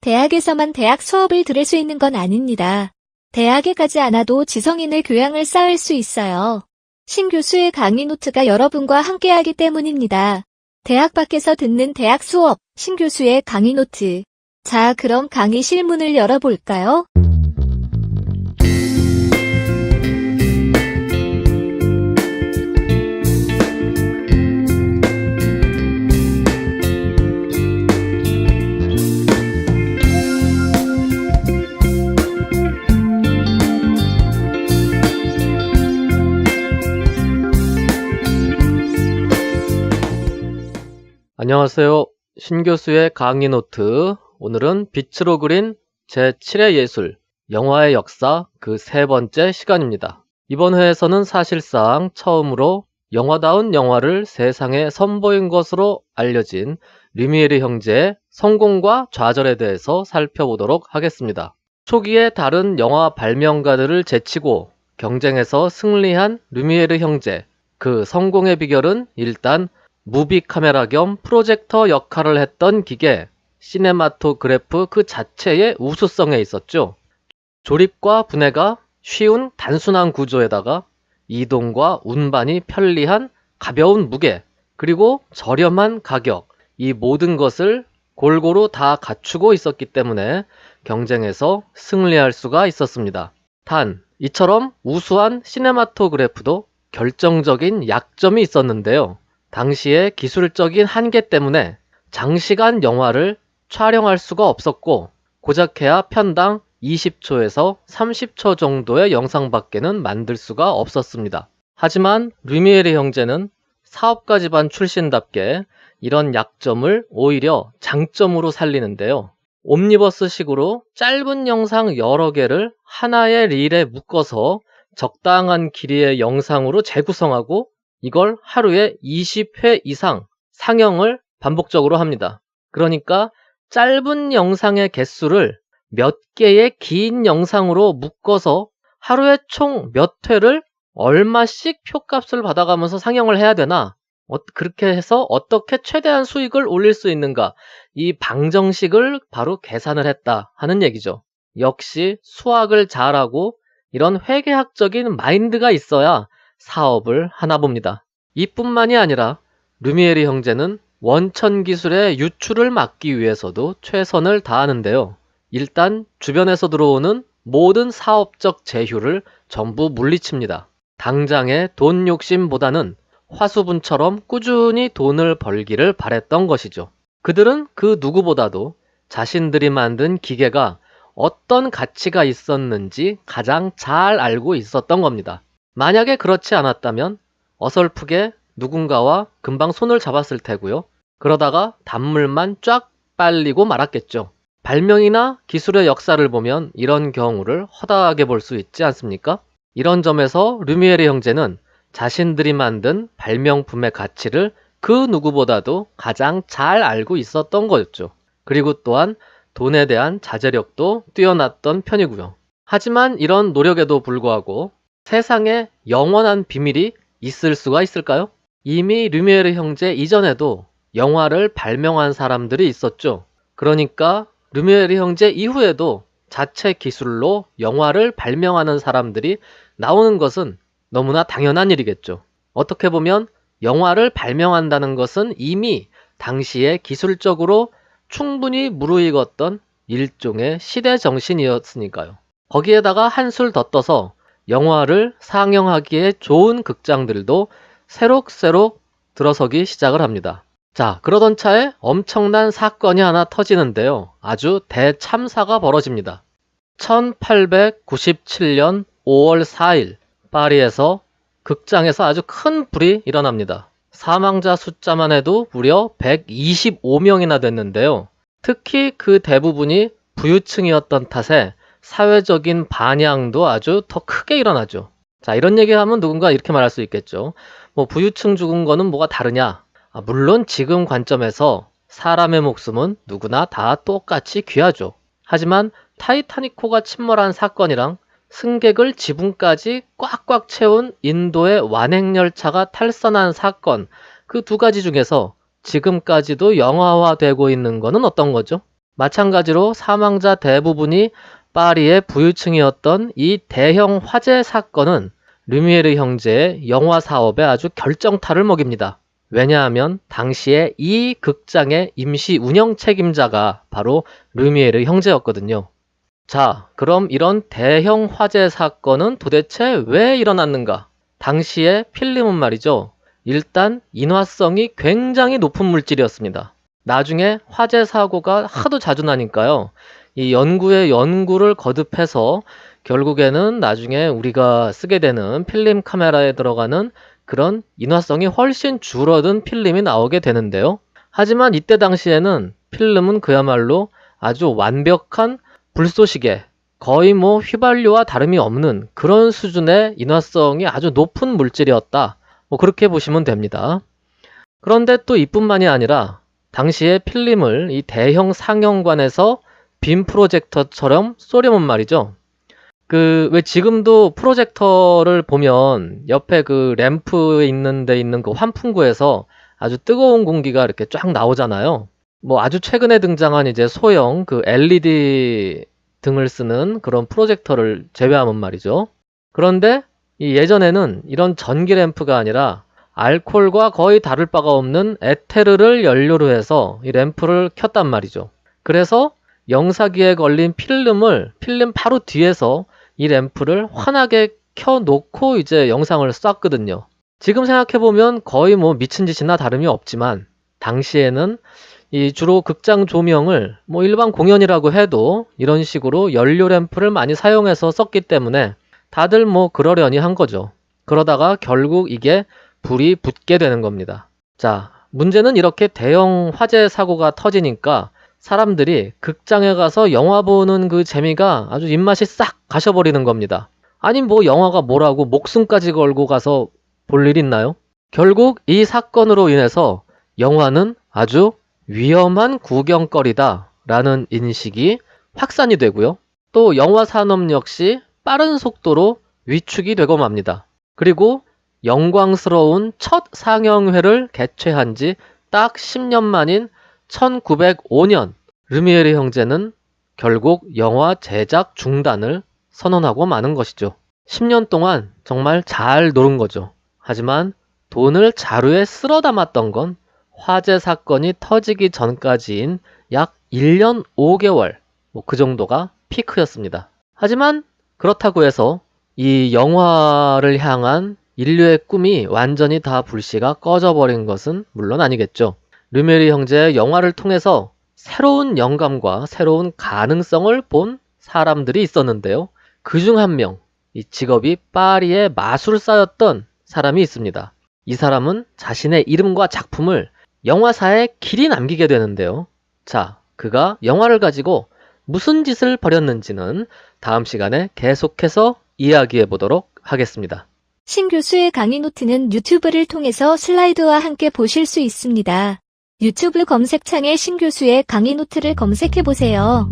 대학에서만 대학 수업을 들을 수 있는 건 아닙니다. 대학에 가지 않아도 지성인의 교양을 쌓을 수 있어요. 신 교수의 강의 노트가 여러분과 함께하기 때문입니다. 대학 밖에서 듣는 대학 수업, 신 교수의 강의 노트. 자, 그럼 강의 실문을 열어볼까요? 안녕하세요. 신교수의 강의 노트. 오늘은 빛으로 그린 제7의 예술, 영화의 역사 그 세 번째 시간입니다. 이번 회에서는 사실상 처음으로 영화다운 영화를 세상에 선보인 것으로 알려진 류미에르 형제의 성공과 좌절에 대해서 살펴보도록 하겠습니다. 초기에 다른 영화 발명가들을 제치고 경쟁에서 승리한 류미에르 형제. 그 성공의 비결은 일단 무비 카메라 겸 프로젝터 역할을 했던 기계, 시네마토그래프 그 자체의 우수성에 있었죠. 조립과 분해가 쉬운 단순한 구조에다가 이동과 운반이 편리한 가벼운 무게, 그리고 저렴한 가격, 이 모든 것을 골고루 다 갖추고 있었기 때문에 경쟁에서 승리할 수가 있었습니다. 단, 이처럼 우수한 시네마토그래프도 결정적인 약점이 있었는데요. 당시의 기술적인 한계 때문에 장시간 영화를 촬영할 수가 없었고 고작해야 편당 20초에서 30초 정도의 영상밖에는 만들 수가 없었습니다. 하지만 류미에르 형제는 사업가 집안 출신답게 이런 약점을 오히려 장점으로 살리는데요. 옴니버스 식으로 짧은 영상 여러 개를 하나의 릴에 묶어서 적당한 길이의 영상으로 재구성하고 이걸 하루에 20회 이상 상영을 반복적으로 합니다. 그러니까 짧은 영상의 개수를 몇 개의 긴 영상으로 묶어서 하루에 총 몇 회를 얼마씩 표값을 받아가면서 상영을 해야 되나? 어, 그렇게 해서 어떻게 최대한 수익을 올릴 수 있는가? 이 방정식을 바로 계산을 했다 하는 얘기죠. 역시 수학을 잘하고 이런 회계학적인 마인드가 있어야 사업을 하나 봅니다. 이뿐만이 아니라 루미에르 형제는 원천 기술의 유출을 막기 위해서도 최선을 다하는데요. 일단 주변에서 들어오는 모든 사업적 제휴를 전부 물리칩니다. 당장의 돈 욕심보다는 화수분처럼 꾸준히 돈을 벌기를 바랬던 것이죠. 그들은 그 누구보다도 자신들이 만든 기계가 어떤 가치가 있었는지 가장 잘 알고 있었던 겁니다. 만약에 그렇지 않았다면 어설프게 누군가와 금방 손을 잡았을 테고요. 그러다가 단물만 쫙 빨리고 말았겠죠. 발명이나 기술의 역사를 보면 이런 경우를 허다하게 볼 수 있지 않습니까? 이런 점에서 르미에르 형제는 자신들이 만든 발명품의 가치를 그 누구보다도 가장 잘 알고 있었던 거였죠. 그리고 또한 돈에 대한 자제력도 뛰어났던 편이고요. 하지만 이런 노력에도 불구하고 세상에 영원한 비밀이 있을 수가 있을까요? 이미 르미에르 형제 이전에도 영화를 발명한 사람들이 있었죠. 그러니까 르미에르 형제 이후에도 자체 기술로 영화를 발명하는 사람들이 나오는 것은 너무나 당연한 일이겠죠. 어떻게 보면 영화를 발명한다는 것은 이미 당시에 기술적으로 충분히 무르익었던 일종의 시대 정신이었으니까요. 거기에다가 한술 더 떠서 영화를 상영하기에 좋은 극장들도 새록새록 들어서기 시작을 합니다. 자, 그러던 차에 엄청난 사건이 하나 터지는데요. 아주 대참사가 벌어집니다. 1897년 5월 4일 파리에서 극장에서 아주 큰 불이 일어납니다. 사망자 숫자만 해도 무려 125명이나 됐는데요. 특히 그 대부분이 부유층이었던 탓에 사회적인 반향도 아주 더 크게 일어나죠. 자, 이런 얘기하면 누군가 이렇게 말할 수 있겠죠. 뭐 부유층 죽은 거는 뭐가 다르냐? 아, 물론 지금 관점에서 사람의 목숨은 누구나 다 똑같이 귀하죠. 하지만 타이타닉호가 침몰한 사건이랑 승객을 지붕까지 꽉꽉 채운 인도의 완행열차가 탈선한 사건, 그 두 가지 중에서 지금까지도 영화화되고 있는 거는 어떤 거죠? 마찬가지로 사망자 대부분이 파리의 부유층이었던 이 대형 화재 사건은 르미에르 형제의 영화 사업에 아주 결정타를 먹입니다. 왜냐하면 당시에 이 극장의 임시 운영 책임자가 바로 르미에르 형제였거든요. 자, 그럼 이런 대형 화재 사건은 도대체 왜 일어났는가? 당시에 필름은 말이죠. 일단 인화성이 굉장히 높은 물질이었습니다. 나중에 화재 사고가 하도 자주 나니까요. 이 연구에 연구를 거듭해서 결국에는 나중에 우리가 쓰게 되는 필름 카메라에 들어가는 그런 인화성이 훨씬 줄어든 필름이 나오게 되는데요. 하지만 이때 당시에는 필름은 그야말로 아주 완벽한 불쏘시개, 거의 뭐 휘발유와 다름이 없는 그런 수준의 인화성이 아주 높은 물질이었다. 뭐 그렇게 보시면 됩니다. 그런데 또 이뿐만이 아니라 당시에 필름을 이 대형 상영관에서 빔 프로젝터처럼 쏘려면 말이죠. 그 왜 지금도 프로젝터를 보면 옆에 그 램프에 있는 데 있는 그 환풍구에서 아주 뜨거운 공기가 이렇게 쫙 나오잖아요. 뭐 아주 최근에 등장한 이제 소형 그 LED 등을 쓰는 그런 프로젝터를 제외하면 말이죠. 그런데 이 예전에는 이런 전기 램프가 아니라 알코올과 거의 다를 바가 없는 에테르를 연료로 해서 이 램프를 켰단 말이죠. 그래서 영사기에 걸린 필름을 필름 바로 뒤에서 이 램프를 환하게 켜놓고 이제 영상을 쐈거든요. 지금 생각해보면 거의 뭐 미친 짓이나 다름이 없지만 당시에는 이 주로 극장 조명을 뭐 일반 공연이라고 해도 이런 식으로 연료 램프를 많이 사용해서 썼기 때문에 다들 뭐 그러려니 한 거죠. 그러다가 결국 이게 불이 붙게 되는 겁니다. 자, 문제는 이렇게 대형 화재 사고가 터지니까 사람들이 극장에 가서 영화 보는 그 재미가 아주 입맛이 싹 가셔버리는 겁니다. 아니 뭐 영화가 뭐라고 목숨까지 걸고 가서 볼 일 있나요? 결국 이 사건으로 인해서 영화는 아주 위험한 구경거리다 라는 인식이 확산이 되고요. 또 영화 산업 역시 빠른 속도로 위축이 되고 맙니다. 그리고 영광스러운 첫 상영회를 개최한 지 딱 10년 만인 1905년 르미에르 형제는 결국 영화 제작 중단을 선언하고 마는 것이죠. 10년 동안 정말 잘 노른 거죠. 하지만 돈을 자루에 쓸어 담았던 건 화재 사건이 터지기 전까지인 약 1년 5개월, 뭐 그 정도가 피크였습니다. 하지만 그렇다고 해서 이 영화를 향한 인류의 꿈이 완전히 다 불씨가 꺼져버린 것은 물론 아니겠죠. 르메리 형제의 영화를 통해서 새로운 영감과 새로운 가능성을 본 사람들이 있었는데요. 그 중 한 명, 이 직업이 파리의 마술사였던 사람이 있습니다. 이 사람은 자신의 이름과 작품을 영화사에 길이 남기게 되는데요. 자, 그가 영화를 가지고 무슨 짓을 벌였는지는 다음 시간에 계속해서 이야기해 보도록 하겠습니다. 신 교수의 강의 노트는 유튜브를 통해서 슬라이드와 함께 보실 수 있습니다. 유튜브 검색창에 신 교수의 강의 노트를 검색해 보세요.